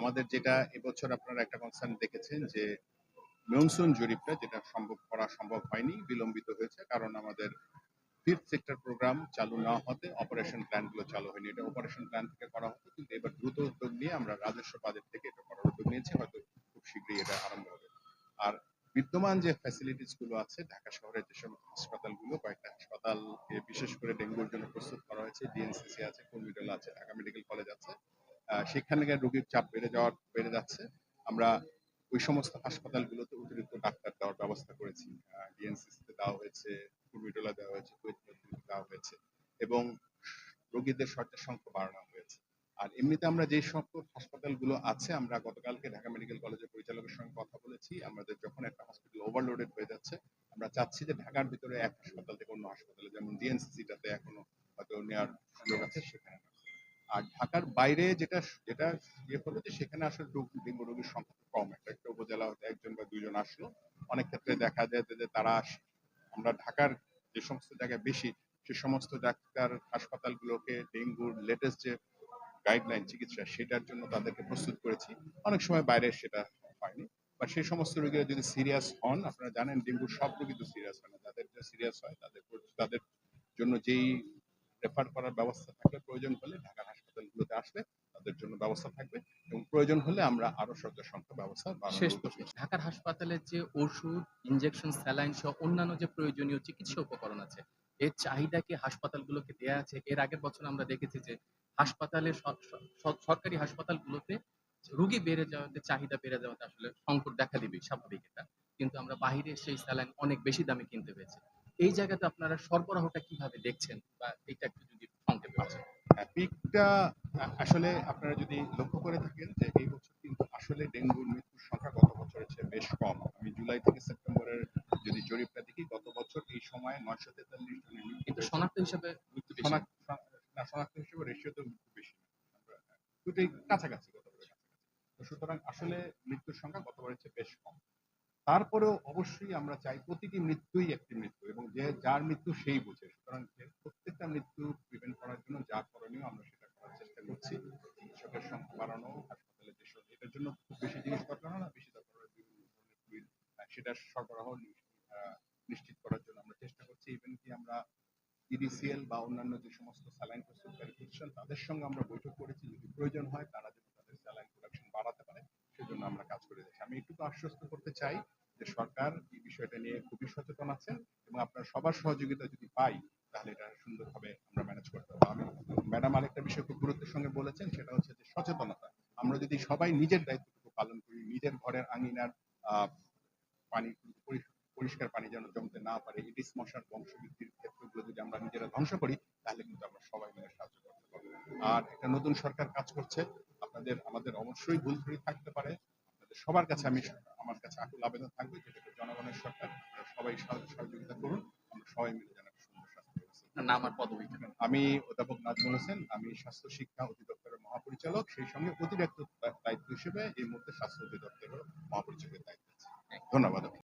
আমাদের যেটা এবছর আপনারা একটা কনসার্ন দেখেছেন যে মনসুন জরিপটা যেটা সম্ভব করা সম্ভব হয়নি, বিলম্বিত হয়েছে কারণ আমাদের ফিফথ সেক্টর প্রোগ্রাম চালু না হতে অপারেশন প্ল্যানগুলো চালু হয়নি। এটা অপারেশন প্ল্যান থেকে করা হতো, কিন্তু এবার দ্রুত উদ্যোগ নিয়ে আমরা রাজস্ব বাজেট থেকে এটা করার উদ্যোগ নিয়েছি, হয়তো খুব শীঘ্রই এটা আরম্ভ হবে। আর বিদ্যমান যে ফ্যাসিলিটিসগুলো আছে, ঢাকা শহরের যে যেসব হাসপাতালগুলো, কয়েকটা হাসপাতাল বিশেষ করে ডেঙ্গুর জন্য প্রস্তুত করা হয়েছে ডিএনসিসি আছে আছে, ঢাকা মেডিকেল কলেজ আছে সেখানে রোগীর চাপ বেড়ে যাওয়ার, বেড়ে যাচ্ছে। আমরা ওই সমস্ত হাসপাতালগুলোতে অতিরিক্ত ডাক্তার দেওয়ার ব্যবস্থা করেছি। ডিএনসিসিতে দেওয়া হয়েছে কুর্মিটোলা দেওয়া হয়েছে দেওয়া হয়েছে এবং রোগীদের শয্যা সংখ্যা বাড়ানো হয়েছে। আর এমনিতে আমরা যে সকল হাসপাতালগুলো আছে, আমরা গতকালকে ঢাকা মেডিকেল কলেজের পরিচালকের সঙ্গে কথা বলেছি। আমাদের যখন একটা হসপিটাল ওভারলোডেড হয়ে যাচ্ছে, আমরা চাচ্ছি যে ঢাকার ভিতরে এক হাসপাতাল থেকে অন্য হাসপাতালে, যেমন ডিএনসিসিটাতে এখনও হয়তো নেওয়ার সুযোগ আছে সেখানে না। আর ঢাকার বাইরে যেটা যেটা ইয়ে হলো যে সেখানে আসলে ডেঙ্গু রোগীর সংখ্যা কম। একটা একটা উপজেলা হতে একজন বা দুইজন আসলো। অনেক ক্ষেত্রে দেখা যায় যে তারা আসে, আমরা ঢাকার যে সমস্ত জায়গায় বেশি, সে সমস্ত ডাক্তার হাসপাতালগুলোকে ডেঙ্গুর লেটেস্ট যে গাইডলাইন চিকিৎসা, সেটার জন্য তাদেরকে প্রস্তুত করেছি। অনেক সময় বাইরে সেটা হয়নি। বা সেই সমস্ত রোগীরা যদি সিরিয়াস হন, আপনারা জানেন ডেঙ্গু সব রোগী তো সিরিয়াস হয় না। যাদের যে সিরিয়াস হয়, তাদের তাদের জন্য যেই রেফার করার ব্যবস্থা থাকলে প্রয়োজন হলে ঢাকার হাসপাতালগুলোতে আসলে তাদের জন্য ব্যবস্থা থাকবে এবং প্রয়োজন হলে আমরা আরও শয্যা সংখ্যা ব্যবস্থা শেষ প্রশ্ন। ঢাকার হাসপাতালের যে ওষুধ ইনজেকশন স্যালাইন সহ অন্যান্য যে প্রয়োজনীয় চিকিৎসা উপকরণ আছে এর চাহিদা কি হাসপাতালগুলোকে দেয়া আছে? এর আগের বছর আমরা দেখেছি যে হাসপাতালে সরকারি হাসপাতালগুলোতে রোগী বেড়ে যাওয়াতে চাহিদা বেড়ে যাওয়াতে আসলে সংকট দেখা দিবে স্বাভাবিক এটা। কিন্তু আমরা বাইরে সেই স্যালাইন অনেক বেশি দামে কিনতে হয়েছে এই জায়গাতে আপনারা সরবরাহটা কীভাবে দেখছেন? বা এটা একটু যদি সংক্ষেপে পিকটা আসলে আপনারা যদি লক্ষ্য করে থাকেন যে এই বছর কিন্তু আসলে ডেঙ্গুর মৃত্যুর সংখ্যা গত বছরের চেয়ে বেশ কম। আমি জুলাই থেকে সেপ্টেম্বরের যদি জরিপটা দেখি গত বছর এই সময় নয়শো তেতাল্লিশ জনের মৃত্যু কিন্তু শনাক্ত হিসেবে মৃত্যু শনাক্ত না, শনাক্ত হিসেবে রেশিও তো মৃত্যু বেশি। দুটোই কাছাকাছি গতবারের কাছাকাছি। তো সুতরাং আসলে মৃত্যুর সংখ্যা গতবারের চেয়ে বেশ কম। তারপরেও অবশ্যই আমরা চাই প্রতিটি মৃত্যুই একটি মৃত্যু এবং যে যার মৃত্যু সেই বুঝে সুতরাং যে প্রত্যেকটা মৃত্যু প্রিভেন্ট করার জন্য যা করণীয় আমরা সেটা করার চেষ্টা করছি চিকিৎসকের সংখ্যা বাড়ানো হাসপাতালে যেসব এটার জন্য খুব বেশি জিনিস দরকার না বেশি দরকার বিভিন্ন ধরনের আহ, সেটার সরবরাহ নিশ্চিত করার জন্য আমরা চেষ্টা করছি। ইভেন কি আমরা ইডিসিএল বা অন্যান্য যে সমস্ত স্যালাইন প্রস্তুতকারী প্রতিষ্ঠান তাদের সঙ্গে আমরা বৈঠক করেছি। যদি প্রয়োজন হয় তারা যদি তাদের স্যালাইন প্রোডাকশন বাড়াতে পারে সেজন্য আমরা কাজ করে যাচ্ছি। আমি একটু আশ্বস্ত করতে চাই যে সরকার এই বিষয়টা নিয়ে খুবই সচেতন আছেন এবং আপনার সবার সহযোগিতা যদি পাই তাহলে এটা সুন্দরভাবে আমরা ম্যানেজ করতে পারব। আমি ম্যাডাম আরেকটা বিষয় খুব সঙ্গে বলেছেন সেটা হচ্ছে যে সচেতনতা। আমরা যদি সবাই নিজের দায়িত্বটুকু পালন করি, নিজের ঘরের আঙিনার পানি পরিষ্কার পানি যেন জমতে না পারে ইডিস মশার বংশবৃদ্ধির ক্ষেত্রগুলো যদি আমরা নিজেরা ধ্বংস করি, তাহলে কিন্তু আমরা সবাই মিলে সাহায্য করতে পারব। আর একটা নতুন সরকার কাজ করছে, আপনাদের, আমাদের অবশ্যই ভুল ত্রুটি থাকতে পারে। আপনাদের সবার কাছে আমি আমার কাছে আকুল আবেদন থাকবে যেটা জনগণের সরকার সবাই সহযোগিতা করুন, আমরা সবাই মিলে যেন সুন্দর স্বাস্থ্য নাম আর পদবিটা আমি অধ্যাপক নাজমুল হোসেন, আমি স্বাস্থ্য শিক্ষা অধিদপ্তরের মহাপরিচালক। সেই সঙ্গে অতিরিক্ত দায়িত্ব হিসেবে এই মুহূর্তে স্বাস্থ্য অধিদপ্তরের মহাপরিচালকের দায়িত্ব আছে। ধন্যবাদ